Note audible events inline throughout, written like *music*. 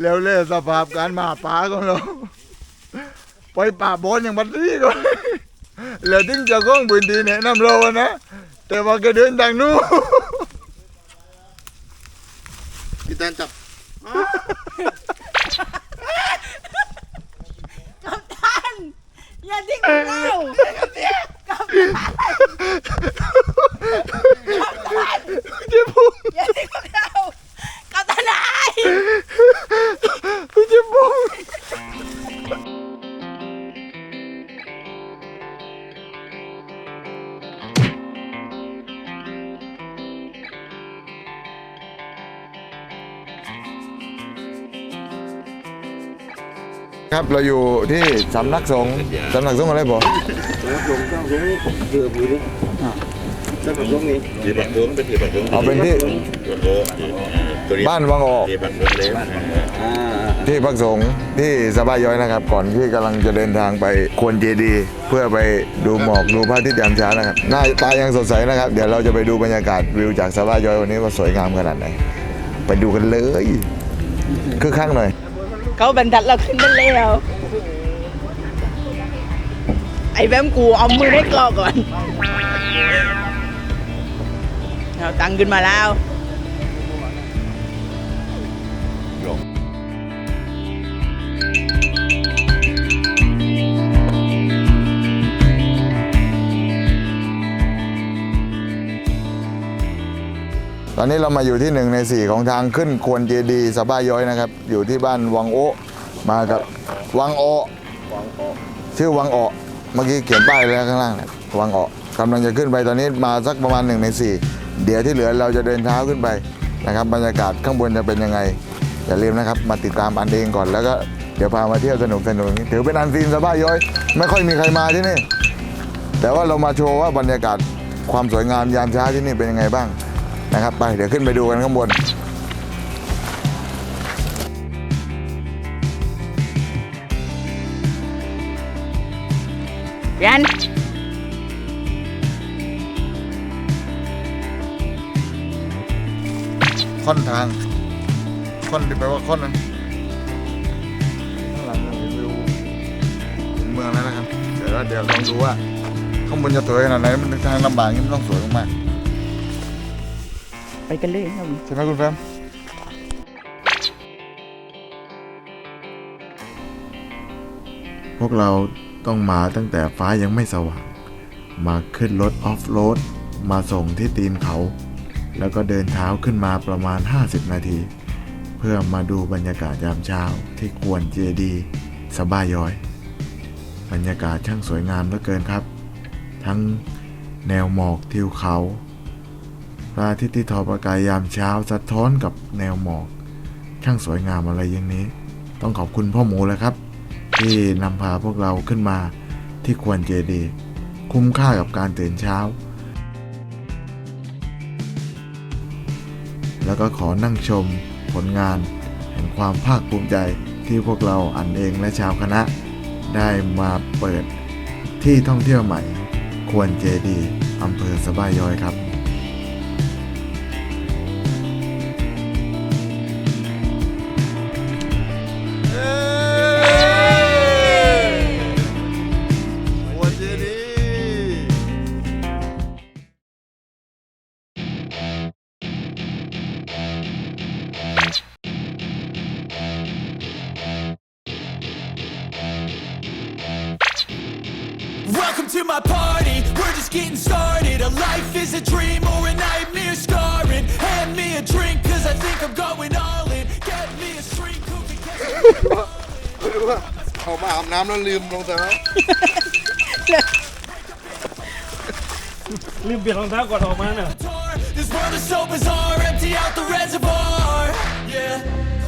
แล้วเล่สภาพการมาป่าของเราไปป่าบอนอย่างบัดนี้ก่อนแล้วถึงเจะก้องพื้นที่แนะนำเราอะนะแต่ว่าแกเดินทางนู้นพี่แตนจับกับท่านอย่าทิ้งเรากับท่านเจ็บ ครับ เราอยู่ที่สำนักสงฆ์สำนักสงฆ์อะไรบอกแล้วผมก็ผมเกือบอยู่ดิแล้วผมตรงนี้ที่บัตรดวงเป็นที่บัตรดวงเอาเป็นที่ตัวโตตัวนี้บ้านวังออก ที่บัตรดวงเลยอ่าที่พักสงฆ์ที่สบายย้อยนะครับ ก่อนที่กำลังจะเดินทางไปควรเจดีย์เพื่อไปดูหมอกดูพระอาทิตย์ยามเช้านะครับหน้าตายังสดใสนะครับ เดี๋ยวเราจะไปดูบรรยากาศวิวจากสบายย้อยวันนี้ว่าสวยงามขนาดไหน ไปดูกันเลยคือข้างหน่อย เขาบรรทัดเราขึ้นได้แล้ว ไอ้แบมกูเอามือให้กรอกก่อน เราตังขึ้นมาแล้ว ตอนนี้เรามาอยู่ที่หนึ่งในสี่ของทางขึ้นควรเจดีสบายย้อยนะครับ อยู่ที่บ้านวังโอมากับวังโอชื่อวังโอเมื่อกี้เขียนป้ายแล้วข้างล่างเนี่ยวังโอกำลังจะขึ้นไปตอนนี้มาสักประมาณหนึ่งในสี่เดี๋ยวที่เหลือเราจะเดินเท้าขึ้นไปนะครับ บรรยากาศข้างบนจะเป็นยังไง อย่าลืมนะครับ มาติดตามอันเองก่อนแล้วก็เดี๋ยวพามาเที่ยวสนุกสนุกถือเป็นอันซีนสบายย้อย ไม่ค่อยมีใครมาที่นี่แต่ว่าเรามาโชว์ว่าบรรยากาศความสวยงามยามเช้าที่นี่เป็นยังไงบ้าง นะครับไปเดี๋ยวขึ้นไปดูกันข้างบนยันค่อนทาง ค่อนที่แปลว่าค่อนนั้นข้างหลังเราเห็นวิวเห็นเมืองแล้วนะครับ เดี๋ยวเราเดี๋ยวลองดูว่าข้างบนจะสวยขนาดไหนมันทางลำบากนี่มันต้องสวยมาก ไปกันเลยครับๆใช่ไหมคุณแฟมพวกเราต้องมาตั้งแต่ฟ้ายังไม่สว่าง มาขึ้นรถออฟโรดมาส่งที่ตีนเขา แล้วก็เดินเท้าขึ้นมาประมาณ 50 นาที เพื่อมาดูบรรยากาศยามเช้าที่กวนเจดีย์สบายย้อย บรรยากาศช่างสวยงามเหลือเกินครับ ทั้งแนวหมอกทิวเขาพ ระอาทิตย์ที่ทอประกายยามเช้าสะท้อนกับแนวหมอก ช่างสวยงามอะไรอย่างนี้ ต้องขอบคุณพ่อหมูเลยครับ ที่นำพาพวกเราขึ้นมาที่ควรเจดี คุ้มค่ากับการตื่นเช้า แล้วก็ขอนั่งชมผลงานแห่งความภาคภูมิใจที่พวกเราอันเองและชาวคณะ ได้มาเปิดที่ท่องเที่ยวใหม่ ควรเจดีอำเภอสบายย้อยครับ ว่าเขามาอาบน้ำแล้วลืมรองเท้า ลืมเปลี่ยนรองเท้าก่อนออกมาน่ะ *laughs* This world is so bizarre, empty out the reservoir Yeah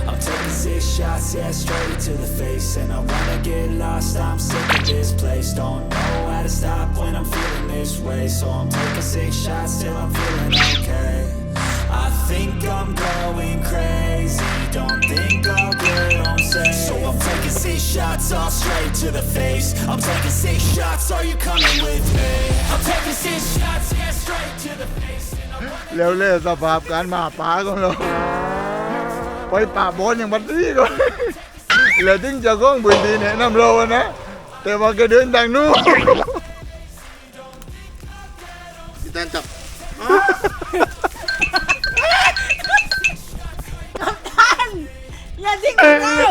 I'm taking six shots, yeah, straight to the face And I wanna get lost, I'm sick of this place Don't know how to stop when I'm feeling this way So I'm taking six shots till I'm feeling okay I think I'm going crazy Don't taking six shots, all straight to the face I'm taking six shots, are you coming with me? I'm taking six shots, yeah, straight to the face And I wanna แล้วเล่สภาพการมาป่าของเราไปป่าบอนอย่างบัดนี้ก่อนแล้วถึงเจะก้องพื้นที่แนะนำเราอะนะ แต่ว่าแกเดินทางนู้นพี่แตนจับท่านอย่าทิ้งเรา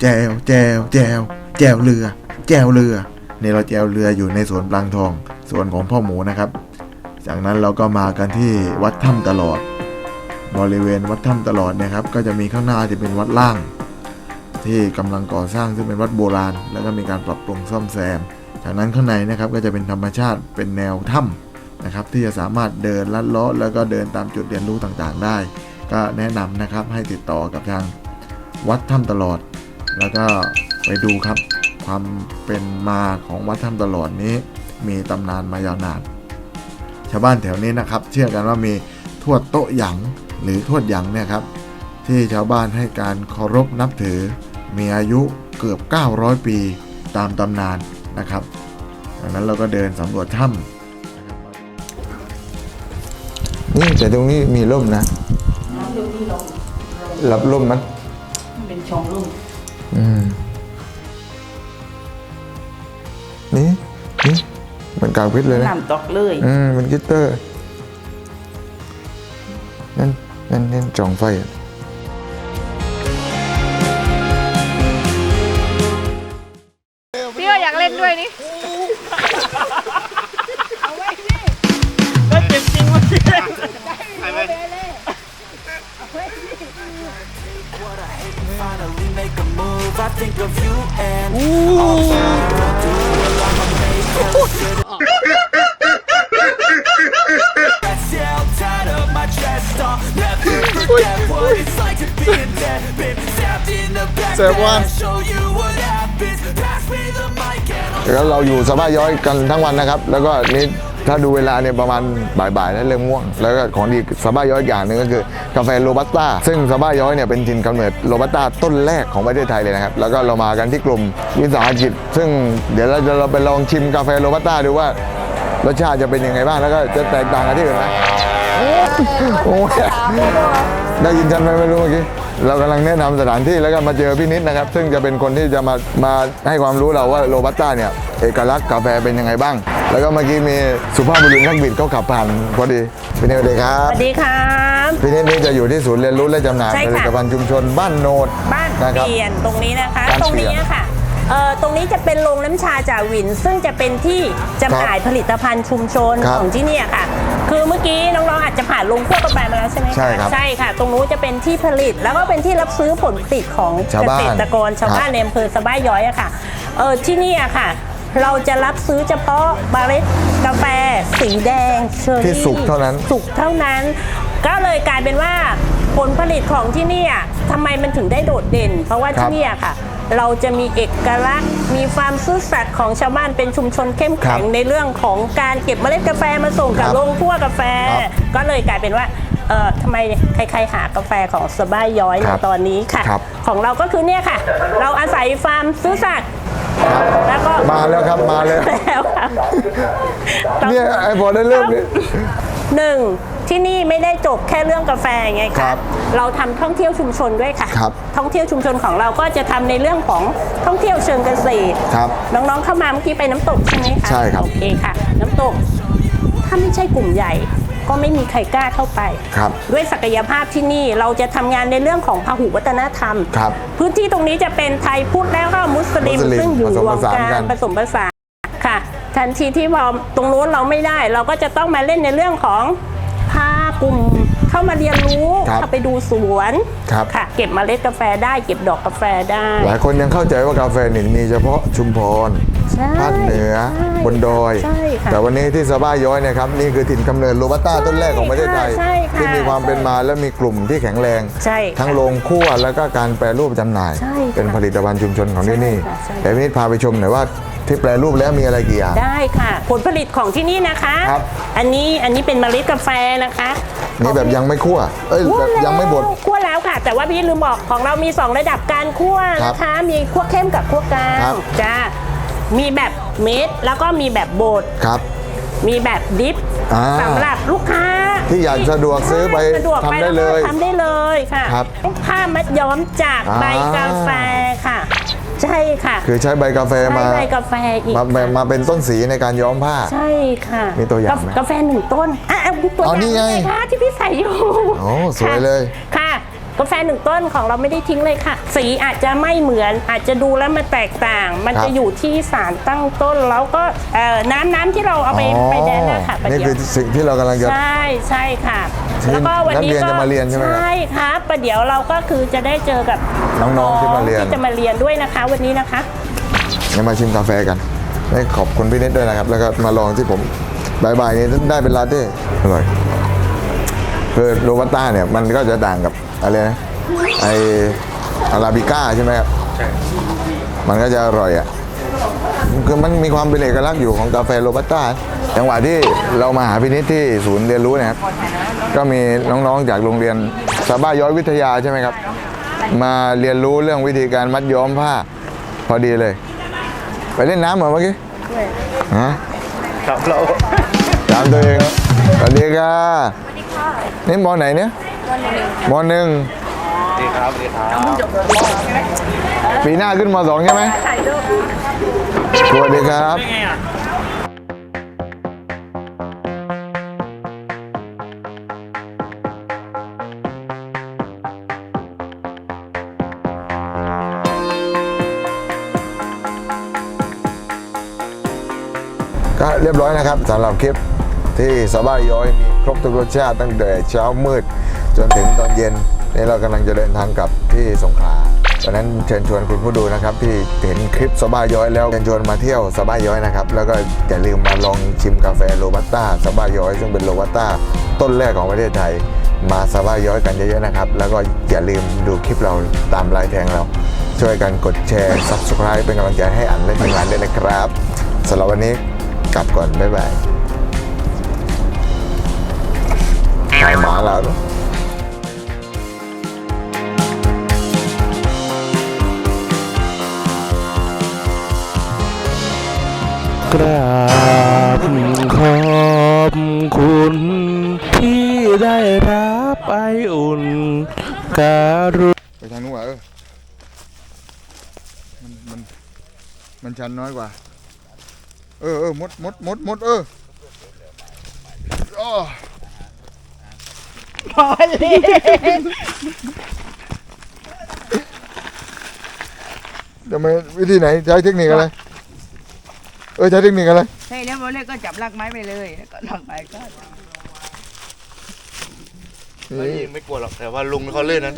แจวแจวแจวแจวเรือ แจวเรือนี่เราแจวเรืออยู่ในสวนปลางทองสวนของพ่อหมูนะครับ จากนั้นเราก็มากันที่วัดถ้ำตลอด บริเวณวัดถ้ำตลอดเนะครับ ก็จะมีข้างหน้าจะเป็นวัดล่าง ที่กำลังก่อสร้างซึ่งเป็นวัดโบราณ แล้วก็มีการปรับปรุงซ่อมแซม จากนั้นข้างในนะครับก็จะเป็นธรรมชาติเป็นแนวถ้ำนะครับ ที่จะสามารถเดินลัดเลาะแล้วก็เดินตามจุดเรียนรู้ต่างๆ ได้ ก็แนะนำนะครับให้ติดต่อกับทางวัดถ้ำตลอด แล้วก็ไปดูครับความเป็นมาของวัดถ้ำตลอดนี้ มีตำนานมายาวนาน ชาวบ้านแถวนี้นะครับ เชื่อกันว่ามีทวดโต๊ะหยังหรือทวดหยังเนี่ยครับ ที่ชาวบ้านให้การเคารพนับถือ มีอายุเกือบ 900 ปีตามตำนานนะครับดังนั้นเราก็เดินสำรวจถ้ำนี่แต่ตรงนี้มีร่มนะรับร่มมันเป็นช่องลุ่ม อืมนี่นี่มันกลางพิษเลยนะน้ำตกเลยอืมมันกิตเตอร์ นั่นนั่นนั่นจองไฟอะ I'll แล้วเราอยู่สบายย้อยกันทั้งวันนะครับ แล้วก็นี่ถ้าดูเวลาเนี่ยประมาณบ่ายๆแล้วเริ่มง่วง แล้วก็ของดีสบายย้อยอย่างหนึ่งก็คือกาแฟโรบัสต้า ซึ่งสบายย้อยเนี่ยเป็นถิ่นกำเนิดโรบัสต้าต้นแรกของประเทศไทยเลยนะครับ แล้วก็เรามากันที่กลุ่มวิสาหกิจ ซึ่งเดี๋ยวเราจะเราไปลองชิมกาแฟโรบัสต้าดูว่ารสชาติจะเป็นยังไงบ้าง แล้วก็จะแตกต่างกันที่อื่นไหมโอ้ยได้ยินฉันไหมไม่รู้เมื่อกี้ เรากำลังแนะนำสถานที่แล้วก็มาเจอพี่นิดนะครับ ซึ่งจะเป็นคนที่จะมามาให้ความรู้เราว่าโรบัสต้าเนี่ยเอกลักษณ์กาแฟเป็นยังไงบ้าง แล้วก็เมื่อกี้มีสุภาพบุรุษนักบิดเขาขับผ่านพอดีพี่นิดสวัสดีครัสบวัสดีครับพี่นิดนี่จะอยู่ที่ศูนย์เรียนรู้และจำหน่ายใช่ผค่ะลิตภัณฑ์ชุมชนบ้านโนดบ้านนะครับเปลี่ยนตรงนี้นะคะบ้านตรงเปลี่นี้ยนค่ะเอ่อตรงนี้จะเป็นโรงน้ำชาจ่าวิน ซึ่งจะเป็นที่จำหน่ายผลิตภัณฑ์ชุมชนครับของที่เนี่ยค่ะ คือเมื่อกี้น้องๆอาจจะผ่านโรงคั่วกาแฟมาแล้วใช่ไหมะใช่ครับใช่ค่ะ ตรงนู้นจะเป็นที่ผลิต แล้วก็เป็นที่รับซื้อผลผลิตของชาวเกบ้านษตรกรชาวบ้านครับ ในอำเภอสะบ้ายย้อยอะค่ะเออที่เนี่ยค่ะ เราจะรับซื้อเฉพาะเมล็ดกาแฟสีแดงเชอร์รี่ที่สุกเท่านั้น สุกเท่านั้น ก็เลยกลายเป็นว่าผลผลิตของที่เนี่ยทำไมมันถึงได้โดดเด่น เพราะว่าครับที่เนี่ยค่ะ เราจะมีเอกลักษณ์ มีความซื่อสัตย์ของชาวบ้านเป็นชุมชนเข้มแข็งครับในเรื่องของการเก็บเมล็ดกาแฟมาส่งกับครับโรงคั่วกาแฟครับก็เลยกลายเป็นว่าเอ่อทำไมใครๆหากาแฟของสบายย้อยคในรับตอนนี้ค่ะครับของเราก็คือเนี่ยค่ะ เราอาศัยฟาร์มซื่อสัตย์แล้วก็มาแล้วครับมาแล้วแล้วค่ะเนี่ยไอ้พอได้เริ่มเนี่ยหนึ่ง ที่นี่ไม่ได้จบแค่เรื่องกาแฟไงครัคะบเราทำท่องเที่ยวชุมชนด้วยค่ะ ครับท่องเที่ยวชุมชนของเราก็จะทำในเรื่องของท่องเที่ยวเชิงเกษตรครับน้องๆเข้ามาเมื่อกี้ไปน้ำตกใช่ไหมคะใช่ครับ โอเคค่ะ น้ำตก ถ้าไม่ใช่กลุ่มใหญ่ ก็ไม่มีใครกล้าเข้าไป ครับ ด้วยศักยภาพที่นี่เราจะทำงานในเรื่องของพหุวัฒนธรรม ครับพื้นที่ตรงนี้จะเป็นไทยพุทธแล้วก็มุสลิม มุสลิมซึ่งอยู่ผสรมวผมสานกักันนผสมผสานค่ะ ทันทีที่พอตรงนู้นเราไม่ได้ เราก็จะต้องมาเล่นในเรื่องของผ้า กลุ่มเข้ามาเรียนรู้ครับเข้าไปดูสวนครับ ค่ะ เก็บเมล็ดกาแฟได้ เก็บดอกกาแฟได้ หลายคนยังเข้าใจว่ากาแฟนี่มีเฉพาะชุมพรใช่ภาคเหนือใช่บนดอย ใช่ค่ะแต่วันนี้ที่สบายย้อยเนะครับนี่คือถิ่นกำเนิดโรบัสต้าต้นแรกของประเทศไทย ใช่ค่ะที่มีความเป็นมาและมีกลุ่มที่แข็งแรง ใช่ค่ะทั้งโรงคั่วแล้วก็การแปรรูปจำหน่าย ใช่ค่ะเป็นผลิตภัณฑ์ชุมชนของที่นี่ใช่ค่ะใช่ แต่พี่นิดพาไปชมหน่อยว่าที่แปรรูปแล้วมีอะไรกี่อย่าง ได้ ค่ะ ผลผลิตของที่นี่นะคะ ครับ อันนี้อันนี้เป็นเมล็ดกาแฟนะคะนี่แบบยังไม่คั่ว เอ้ยแบบยังไม่บด คั่วแล้วค่ะ แต่ว่าพี่ลืมบอกของเรามี 2 ระดับการคั่วนะคะ มีคั่วเข้มกับคั่วกลาครังบจ้ามีแบบเม็ดแล้วก็มีแบบบด ครับ มีแบบดิฟอ่าสำหรับลูกค้าที่อยากสะดวกซื้อไปสะดวกไปทำได้เลยแวก็ทำได้เลยค่ะครับผ้ามัดย้อมจากอ่า ใบกาแฟค่ะ ใช่ค่ะคือใช้ใบกาแฟมาใช้ใบกาแฟอีกมามามาเป็นต้นสีในการย้อมผ้า ใช่ค่ะมีตัวอย่างไหมกาแฟหนึ่งต้นอะเอาดูตัวออ๋อย่างนี่ไงคะที่พี่ใส่อยู่โอ้สวยเลย ค่ะ กาแฟหนึ่งต้นของเราไม่ได้ทิ้งเลยค่ะ สีอาจจะไม่เหมือนอาจจะดูแล้วมันแตกต่าง มันครับจะอยู่ที่สารตั้งต้นแล้วก็เอ่อน้ำน้ำที่เราเอาไปอ๋อไปแดนนะคะประนี่เดี๋ยวคือสิ่งที่เรากำลังจะใช่ใช่ค่ะที่แล้วก็วันนี้นักเรียนก็จะมาเรียนใช่ไหมครับใช่ครับประเดี๋ยวเราก็คือจะได้เจอกับน้องๆที่มาเรียนที่จะมาเรียนด้วยนะคะ วันนี้นะคะงั้นมาชิมกาแฟกันได้ขอบคุณพี่นิดด้วยนะครับ แล้วก็มาลองที่ผมบายบายนี้ได้เป็นลาเต้อร่อยคือโรบัสต้าเนี่ยมันก็จะต่างกับ อะไรนะไออาราบิก้าใช่ไหมครับใช่มันก็จะอร่อยอะคือมันมีความเป็นเอกลักษณ์อยู่ของกาแฟโรบัสต้าจังหวะที่เรามาหาพี่นิดที่ศูนย์เรียนรู้เนะครับก็มีน้องๆจากโรงเรียนสาบ้าย้อยวิทยาใช่ไหมครับ มาเรียนรู้เรื่องวิธีการมัดย้อมผ้า พอดีเลย ไปเล่นน้ำเหรอเมื่อกี้ฮะครับเราตามตัวเองสวัสดีค่ะนี่มอไหนเนี่ย มอหนึ่งดีครับดีครับ ปีหน้าขึ้นมสองใช่ไหมสวัสดีครับ ก็เรียบร้อยนะครับสำหรับคลิปที่สบายย้อยมีครบทุกรสชาติตั้งแต่เช้ามืด จนถึงตอนเย็นนี่เรากำลังจะเดินทางกลับที่สงขลาดังนั้นเชิญชวนคุณผู้ดูนะครับ ที่เห็นคลิปสบายย้อยแล้วเชิญชวนมาเที่ยวสบายย้อยนะครับ แล้วก็อย่าลืมมาลองชิมกาแฟโรบัสต้าสบายย้อย ซึ่งเป็นโรบัสต้าต้นแรกของประเทศไทย มาสบายย้อยกันเยอะๆนะครับ แล้วก็อย่าลืมดูคลิปเราตามไลายแทงเรา ช่วยกันกดแชร์ subscribe เป็นกำลังใจให้อันและทีมงานด้วยนะครับสำหรับวันนี้กลับก่อนบ๊ายบายหายหมาแล้ว ราบขอบคุณที่ได้รับไออุ่นการุไปทางนู้นว่ะเออมันมันมันชันน้อยกว่า เออเออมดมดมดมดเอออ้อพอเลยทำไมวิธีไหนใช้เทคนิคอะไร เออใช้เทคนิคอะไรใช่แล้วโมเล่ก็จับลากไม้ไปเลยแล้วก็ลากไปก็ไม่ไม่กลัวหรอกแต่ว่าลุงเขาเล่นนั้น